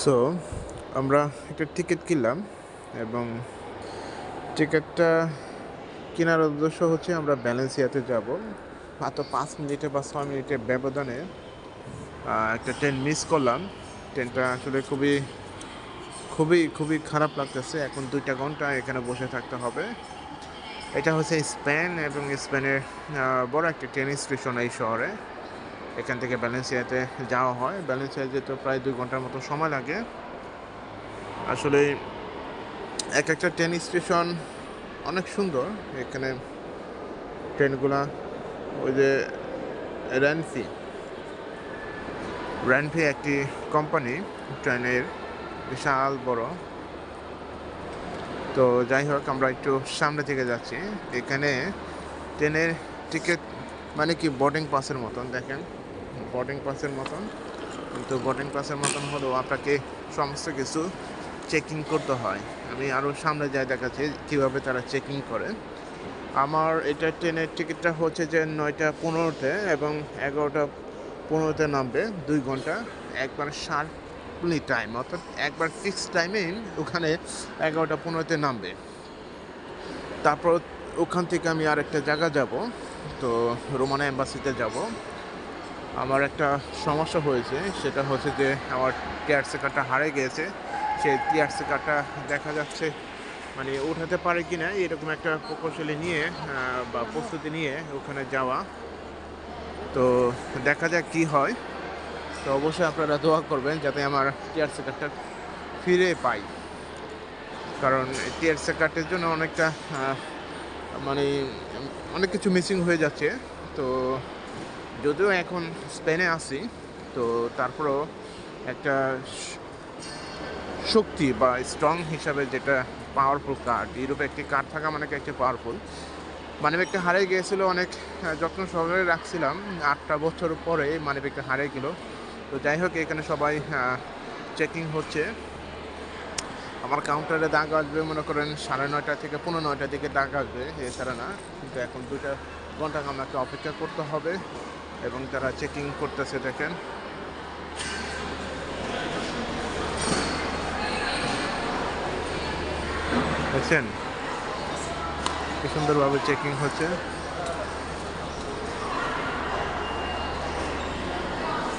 So আমরা একটা ticket কিনলাম এবং টিকিটটা কেনার উদ্দেশ্য হচ্ছে আমরা ব্যালেন্সিয়াতে যাব। মাত্র পাঁচ মিনিটে বা ছয় মিনিটের ব্যবধানে একটা ট্রেন মিস করলাম। ট্রেনটা আসলে খুবই খুবই খুবই খারাপ লাগতেছে। এখন দুইটা ঘণ্টা এখানে বসে থাকতে হবে। এটা হচ্ছে স্পেন এবং স্পেনের বড় একটা ট্রেন স্টেশন এই শহরে। এখান থেকে ব্যালেন্সিয়াতে যাওয়া হয়। ব্যালেন্সিয়া যেতে প্রায় দুই ঘণ্টার মতো সময় লাগে। আসলে এক একটা ট্রেন স্টেশন অনেক সুন্দর। এখানে ট্রেনগুলা ওই যে র্যানফি র্যানফি একটি কোম্পানি ট্রেনের বিশাল বড়। তো যাই হোক, আমরা একটু সামনে থেকে যাচ্ছি। এখানে ট্রেনের টিকিট মানে কি বোর্ডিং পাসের মতন, দেখেন। বোর্ডিং পাসের মতন। কিন্তু বোর্ডিং পাসের মতন হলেও আপনাকে সমস্ত কিছু চেকিং করতে হয়। আমি আরও সামনে যাই দেখাচ্ছি কীভাবে তারা চেকিং করে। আমার এটা ট্রেনের টিকিটটা হচ্ছে যে নয়টা পনেরোতে এবং এগারোটা পনেরোতে নামবে, দুই ঘণ্টা। একবার শার্পলি টাইম অর্থাৎ একবার ফিক্সড টাইমে ওখানে এগারোটা পনেরোতে নামবে। তারপর ওখান থেকে আমি আরেকটা জায়গা যাব। তো রোমানা এম্বাসিতে যাব। আমার একটা সমস্যা হয়েছে, সেটা হচ্ছে যে আমার টিয়ার কার্ডটা হারে গিয়েছে সেই টিয়ার কার্ডটা দেখা যাচ্ছে মানে উঠাতে পারে কি না এরকম একটা প্রকৌশলী নিয়ে বা প্রস্তুতি নিয়ে ওখানে যাওয়া। তো দেখা যাক কি হয়। তো অবশ্যই আপনারা দোয়া করবেন যাতে আমার টিয়ার কার্ডটা ফিরে পাই। কারণ টিয়ার কার্ডের জন্য অনেকটা মানে অনেক কিছু মিসিং হয়ে যাচ্ছে। তো যদিও এখন স্পেনে আছি, তো তারপরেও একটা শক্তি বা স্ট্রং হিসাবে যেটা পাওয়ারফুল কার্ড ইউরোপে একটি কার্ড থাকা মানে একটি পাওয়ারফুল মানিব্যাগটা হারিয়ে গিয়েছিল অনেক যত্ন সহকারে রাখছিলাম, আটটা বছর পরে মানিব্যাগটা হারিয়ে গেল। তো যাই হোক, এখানে সবাই চেকিং হচ্ছে। আমার কাউন্টারে দাগ আসবে, মনে করেন সাড়ে নয়টা থেকে পনেরো নয়টার দিকে দাগ আসবে এছাড়া না। কিন্তু এখন দুইটা ঘণ্টা আমাকে অপেক্ষা করতে হবে এবং তারা চেকিং করতেছে, দেখেন। দেখছেন? কি সুন্দরভাবে চেকিং হচ্ছে।